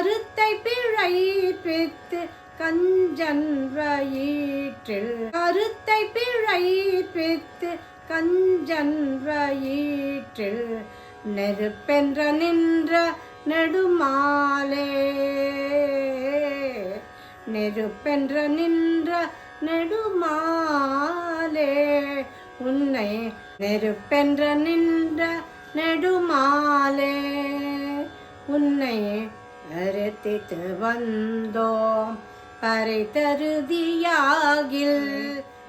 கருத்தை பிழைப்பித்து கஞ்சன் வயிற்றில். கருத்தை பிழைப்பித்து கஞ்சன் வயிற்றில். நெருப்பென்ற நின்ற நெடுமாலே. நெருப்பென்ற நின்ற நெடுமாலே. உன்னை நெருப்பென்ற நின்ற நெடுமாலே. உன்னை அறுத்தித்து வந்தோம். பறை தருதியாகில்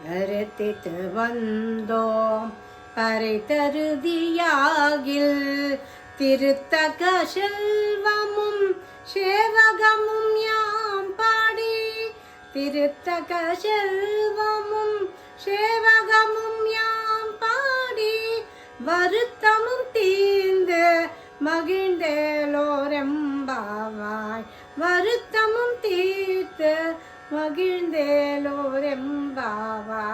அறுத்தித்து வந்தோம். பறை தருதியாகில் திருத்தக செல்வமும் சேவகமும் யாம் பாடி. திருத்தக செல்வமும் சேவகமும் யாம் பாடி. வருத்தமும் தீர்ந்து மகிழ்ந்தேலோரம் எம்பாவாய் வருத்தமும் தீர்த்து மகிழ்ந்தேலோர் எம்பாவாய்.